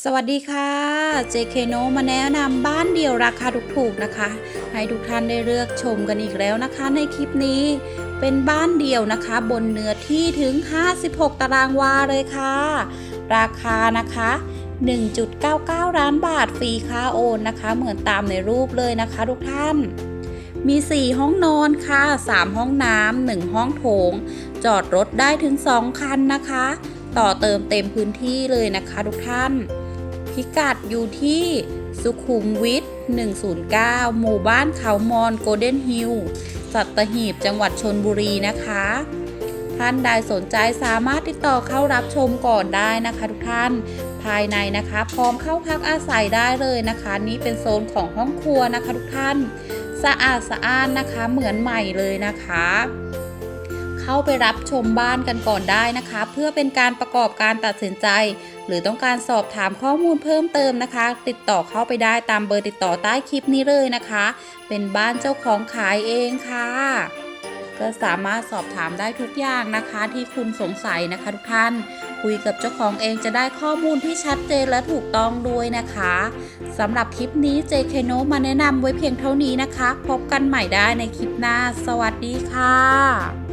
สวัสดีค่ะ JK n o มาแนะนำบ้านเดี่ยวราคาถูกๆนะคะ ให้ทุกท่านได้เลือกชมกันอีกแล้วนะคะ ในคลิปนี้เป็นบ้านเดี่ยวนะคะ บนเนื้อที่ถึง 56 ตารางวาเลยค่ะ ราคานะคะ 1.99 ล้านบาทฟรีค่าโอนนะคะ เหมือนตามในรูปเลยนะคะทุกท่าน มี 4 ห้องนอนค่ะ 3 ห้องน้ำ1ห้องโถง จอดรถได้ถึง 2 คันนะคะ ต่อเติมเต็มพื้นที่เลยนะคะทุกท่าน พิกัดอยู่ที่สุขุมวิท 109 หมู่บ้านเขามอนโกลเด้นฮิลสัตหีบจังหวัดชนบุรีนะคะ ท่านใดสนใจสามารถติดต่อเข้ารับชมก่อนได้นะคะทุกท่านภายในนะคะ พร้อมเข้าพักอาศัยได้เลยนะคะ นี่เป็นโซนของห้องครัวนะคะทุกท่าน สะอาดสะอ้านนะคะเหมือนใหม่เลยนะคะ เข้าไปรับชมบ้านกันก่อนได้นะคะ เพื่อเป็นการประกอบการตัดสินใจ หรือต้องการสอบถามข้อมูลเพิ่มเติมนะคะ ติดต่อเข้าไปได้ตามเบอร์ติดต่อใต้คลิปนี้เลยนะคะ เป็นบ้านเจ้าของขายเองค่ะก็สามารถสอบถามได้ทุกอย่างนะคะ ที่คุณสงสัยนะคะทุกท่าน คุยกับเจ้าของเองจะได้ข้อมูลที่ชัดเจนและถูกต้องด้วยนะคะสำหรับคลิปนี้ JK n o มาแนะนำไว้เพียงเท่านี้นะคะ พบกันใหม่ได้ในคลิปหน้า สวัสดีค่ะ